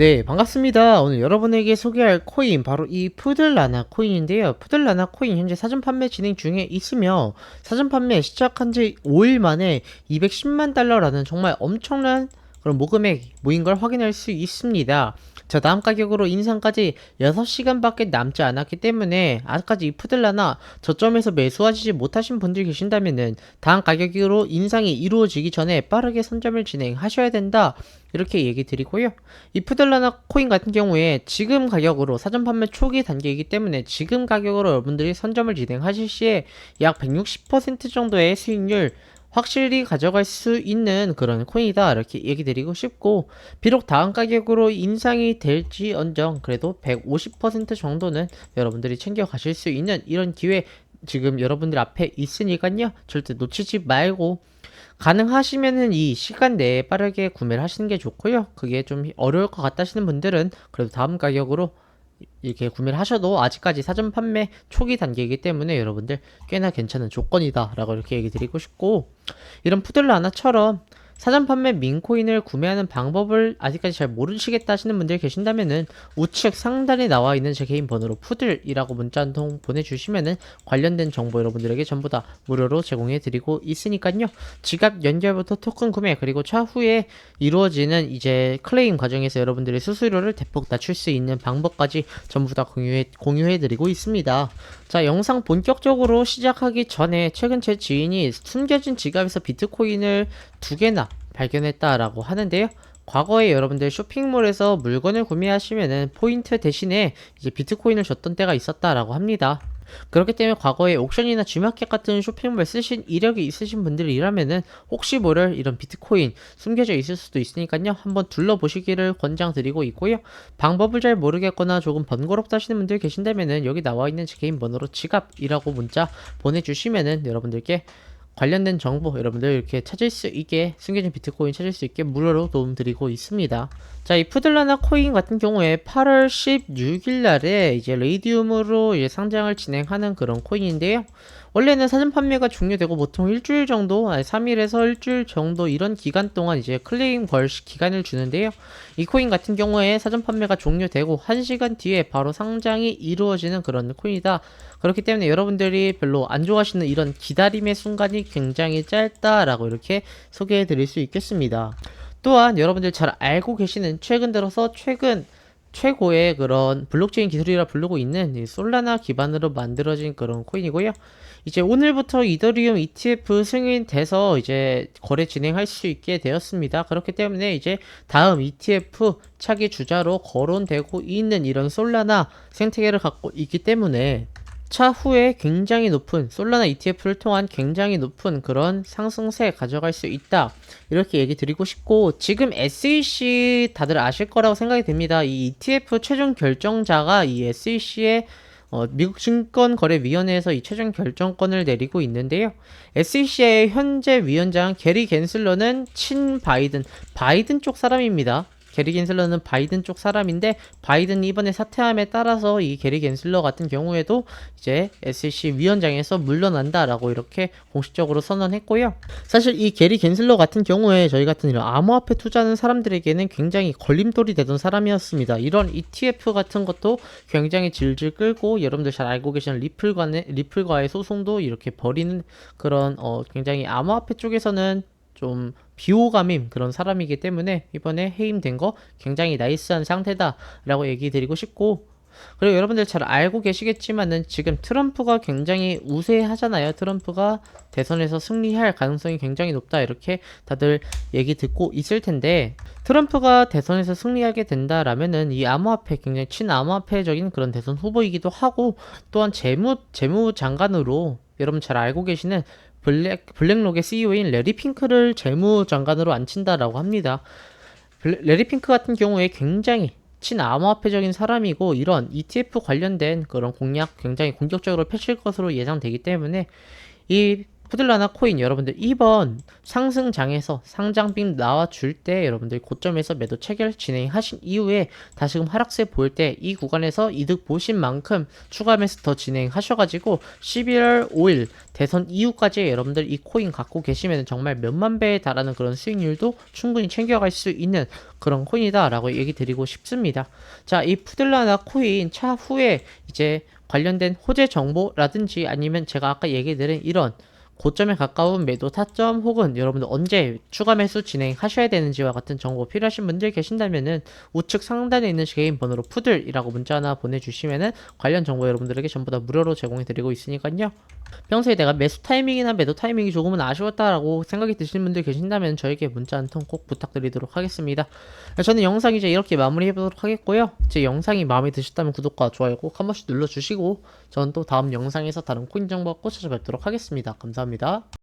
네, 반갑습니다. 오늘 여러분에게 소개할 코인 바로 이 푸들라나 코인인데요. 푸들라나 코인 현재 사전 판매 진행 중에 있으며 사전 판매 시작한 지 5일 만에 210만 달러라는 정말 엄청난 그런 모금액 모인 걸 확인할 수 있습니다. 저다음 가격으로 인상까지 6시간밖에 남지 않았기 때문에 아직까지 이 푸들라나 저점에서 매수하시지 못하신 분들 계신다면은 다음 가격으로 인상이 이루어지기 전에 빠르게 선점을 진행하셔야 된다. 이렇게 얘기 드리고요. 이 푸들라나 코인 같은 경우에 지금 가격으로 사전 판매 초기 단계이기 때문에 지금 가격으로 여러분들이 선점을 진행하실 시에 약 160% 정도의 수익률 확실히 가져갈 수 있는 그런 코인이다. 이렇게 얘기 드리고 싶고 비록 다음 가격으로 인상이 될지 언정 그래도 150% 정도는 여러분들이 챙겨 가실 수 있는 이런 기회 지금 여러분들 앞에 있으니까요. 절대 놓치지 말고 가능하시면은 이 시간 내에 빠르게 구매를 하시는 게 좋고요. 그게 좀 어려울 것 같다 하시는 분들은 그래도 다음 가격으로 이렇게 구매를 하셔도 아직까지 사전 판매 초기 단계이기 때문에 여러분들 꽤나 괜찮은 조건이다 라고 이렇게 얘기 드리고 싶고 이런 푸들라나처럼 사전 판매 민코인을 구매하는 방법을 아직까지 잘 모르시겠다 하시는 분들 계신다면은 우측 상단에 나와 있는 제 개인 번호로 푸들이라고 문자 한 통 보내주시면은 관련된 정보 여러분들에게 전부 다 무료로 제공해 드리고 있으니까요. 지갑 연결부터 토큰 구매 그리고 차후에 이루어지는 이제 클레임 과정에서 여러분들의 수수료를 대폭 낮출 수 있는 방법까지 전부 다 공유해, 공유해 드리고 있습니다. 자 영상 본격적으로 시작하기 전에 최근 제 지인이 숨겨진 지갑에서 비트코인을 두 개나 발견했다라고 하는데요. 과거에 여러분들 쇼핑몰에서 물건을 구매하시면은 포인트 대신에 이제 비트코인을 줬던 때가 있었다라고 합니다. 그렇기 때문에 과거에 옥션이나 G마켓 같은 쇼핑몰 쓰신 이력이 있으신 분들이라면은 혹시 모를 이런 비트코인 숨겨져 있을 수도 있으니까요. 한번 둘러보시기를 권장드리고 있고요. 방법을 잘 모르겠거나 조금 번거롭다 하시는 분들 계신다면은 여기 나와 있는 제 개인 번호로 지갑이라고 문자 보내주시면은 여러분들께 관련된 정보 여러분들 이렇게 찾을 수 있게 숨겨진 비트코인 찾을 수 있게 무료로 도움드리고 있습니다. 자, 이 푸들라나 코인 같은 경우에 8월 16일 날에 이제 레이디움으로 이제 상장을 진행하는 그런 코인인데요. 원래는 사전 판매가 종료되고 보통 일주일 정도, 아니 3일에서 일주일 정도 이런 기간 동안 이제 클레임 걸 기간을 주는데요. 이 코인 같은 경우에 사전 판매가 종료되고 1시간 뒤에 바로 상장이 이루어지는 그런 코인이다. 그렇기 때문에 여러분들이 별로 안 좋아하시는 이런 기다림의 순간이 굉장히 짧다라고 이렇게 소개해 드릴 수 있겠습니다. 또한 여러분들 잘 알고 계시는 최근 들어서 최근 최고의 그런 블록체인 기술이라 부르고 있는 솔라나 기반으로 만들어진 그런 코인이고요. 이제 오늘부터 이더리움 ETF 승인돼서 이제 거래 진행할 수 있게 되었습니다. 그렇기 때문에 이제 다음 ETF 차기 주자로 거론되고 있는 이런 솔라나 생태계를 갖고 있기 때문에 차후에 굉장히 높은 솔라나 ETF를 통한 굉장히 높은 그런 상승세 가져갈 수 있다. 이렇게 얘기 드리고 싶고 지금 SEC 다들 아실 거라고 생각이 됩니다. 이 ETF 최종 결정자가 이 SEC의 어, 미국 증권거래위원회에서 이 최종 결정권을 내리고 있는데요. SEC의 현재 위원장 게리 겐슬러는 친 바이든, 바이든 쪽 사람입니다. 게리 겐슬러는 바이든 쪽 사람인데 바이든이 이번에 사퇴함에 따라서 이 게리 겐슬러 같은 경우에도 이제 SEC 위원장에서 물러난다라고 이렇게 공식적으로 선언했고요. 사실 이 게리 겐슬러 같은 경우에 저희 같은 이런 암호화폐 투자하는 사람들에게는 굉장히 걸림돌이 되던 사람이었습니다. 이런 ETF 같은 것도 굉장히 질질 끌고 여러분들 잘 알고 계시는 리플과의 리플과의 소송도 이렇게 벌이는 그런 어 굉장히 암호화폐 쪽에서는 좀 비호감임 그런 사람이기 때문에 이번에 해임된 거 굉장히 나이스한 상태다라고 얘기 드리고 싶고 그리고 여러분들 잘 알고 계시겠지만은 지금 트럼프가 굉장히 우세하잖아요. 트럼프가 대선에서 승리할 가능성이 굉장히 높다 이렇게 다들 얘기 듣고 있을 텐데 트럼프가 대선에서 승리하게 된다라면은 이 암호화폐 굉장히 친암호화폐적인 그런 대선 후보이기도 하고 또한 재무 재무 장관으로 여러분 잘 알고 계시는 블랙, 블랙록의 CEO인 레리 핑크를 재무장관으로 앉힌다라고 합니다. 레리 핑크 같은 경우에 굉장히 친암호화폐적인 사람이고 이런 ETF 관련된 그런 공약 굉장히 공격적으로 펼칠 것으로 예상되기 때문에 이 푸들라나 코인 여러분들 이번 상승장에서 상장빔 나와줄 때 여러분들 고점에서 매도 체결 진행하신 이후에 다시금 하락세 보일 때 이 구간에서 이득 보신 만큼 추가 매수 더 진행하셔가지고 11월 5일 대선 이후까지 여러분들 이 코인 갖고 계시면 정말 몇만 배에 달하는 그런 수익률도 충분히 챙겨갈 수 있는 그런 코인이다라고 얘기 드리고 싶습니다. 자, 이 푸들라나 코인 차후에 이제 관련된 호재 정보라든지 아니면 제가 아까 얘기 드린 이런 고점에 가까운 매도 타점 혹은 여러분들 언제 추가 매수 진행하셔야 되는지와 같은 정보 필요하신 분들 계신다면은 우측 상단에 있는 개인 번호로 푸들이라고 문자 하나 보내주시면은 관련 정보 여러분들에게 전부 다 무료로 제공해 드리고 있으니까요. 평소에 내가 매수 타이밍이나 매도 타이밍이 조금은 아쉬웠다라고 생각이 드시는 분들 계신다면 저에게 문자 한 통 꼭 부탁드리도록 하겠습니다. 저는 영상 이제 이렇게 마무리해 보도록 하겠고요. 제 영상이 마음에 드셨다면 구독과 좋아요 꼭 한 번씩 눌러주시고 저는 또 다음 영상에서 다른 코인 정보 갖고 찾아뵙도록 하겠습니다. 감사합니다.